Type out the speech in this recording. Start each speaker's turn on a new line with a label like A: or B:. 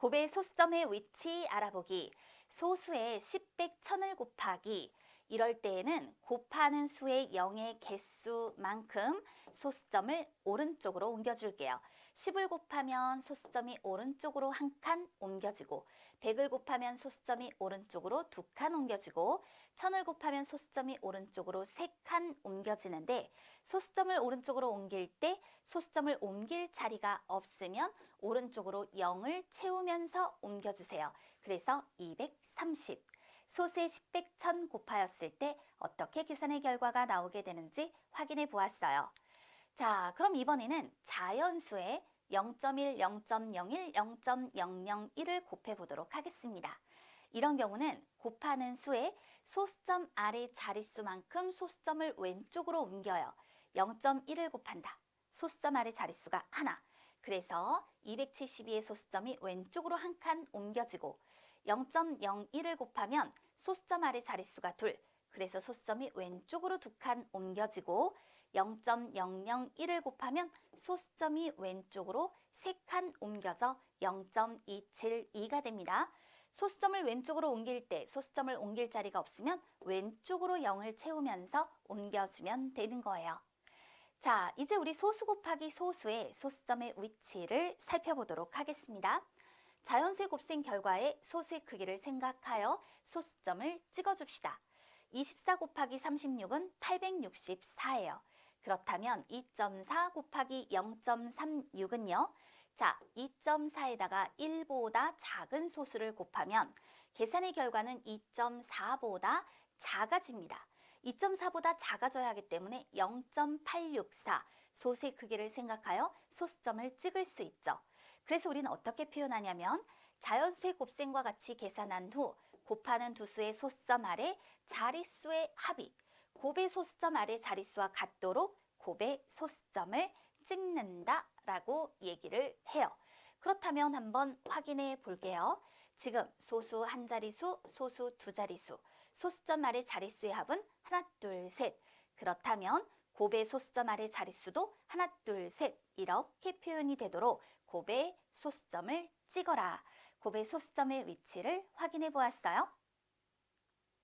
A: 곱의 소수점의 위치 알아보기, 소수의 10백 1000을 곱하기, 이럴 때에는 곱하는 수의 0의 개수만큼 소수점을 오른쪽으로 옮겨줄게요. 10을 곱하면 소수점이 오른쪽으로 한 칸 옮겨지고 100을 곱하면 소수점이 오른쪽으로 두 칸 옮겨지고 1000을 곱하면 소수점이 오른쪽으로 세 칸 옮겨지는데 소수점을 오른쪽으로 옮길 때 소수점을 옮길 자리가 없으면 오른쪽으로 0을 채우면서 옮겨주세요. 그래서 230. 소수의 10백 1000 곱하였을 때 어떻게 계산의 결과가 나오게 되는지 확인해 보았어요. 자, 그럼 이번에는 자연수의 0.1, 0.01, 0.001을 곱해 보도록 하겠습니다. 이런 경우는 곱하는 수에 소수점 아래 자릿수만큼 소수점을 왼쪽으로 옮겨요. 0.1을 곱한다. 소수점 아래 자릿수가 하나. 그래서 272의 소수점이 왼쪽으로 한 칸 옮겨지고 0.01을 곱하면 소수점 아래 자릿수가 둘. 그래서 소수점이 왼쪽으로 두 칸 옮겨지고 0.001을 곱하면 소수점이 왼쪽으로 세 칸 옮겨져 0.272가 됩니다. 소수점을 왼쪽으로 옮길 때 소수점을 옮길 자리가 없으면 왼쪽으로 0을 채우면서 옮겨주면 되는 거예요. 자, 이제 우리 소수 곱하기 소수의 소수점의 위치를 살펴보도록 하겠습니다. 자연수의 곱셈 결과에 소수의 크기를 생각하여 소수점을 찍어줍시다. 24 곱하기 36은 864예요. 그렇다면 2.4 곱하기 0.36은요. 자, 2.4에다가 1보다 작은 소수를 곱하면 계산의 결과는 2.4보다 작아집니다. 2.4보다 작아져야 하기 때문에 0.864 소수의 크기를 생각하여 소수점을 찍을 수 있죠. 그래서 우리는 어떻게 표현하냐면 자연수의 곱셈과 같이 계산한 후 곱하는 두 수의 소수점 아래 자릿수의 합이 곱의 소수점 아래 자릿수와 같도록 곱의 소수점을 찍는다라고 얘기를 해요. 그렇다면 한번 확인해 볼게요. 지금 소수 한 자리수, 소수 두 자리수, 소수점 아래 자릿수의 합은 하나, 둘, 셋. 그렇다면 곱의 소수점 아래 자릿수도 하나, 둘, 셋 이렇게 표현이 되도록 곱의 소수점을 찍어라. 곱의 소수점의 위치를 확인해 보았어요.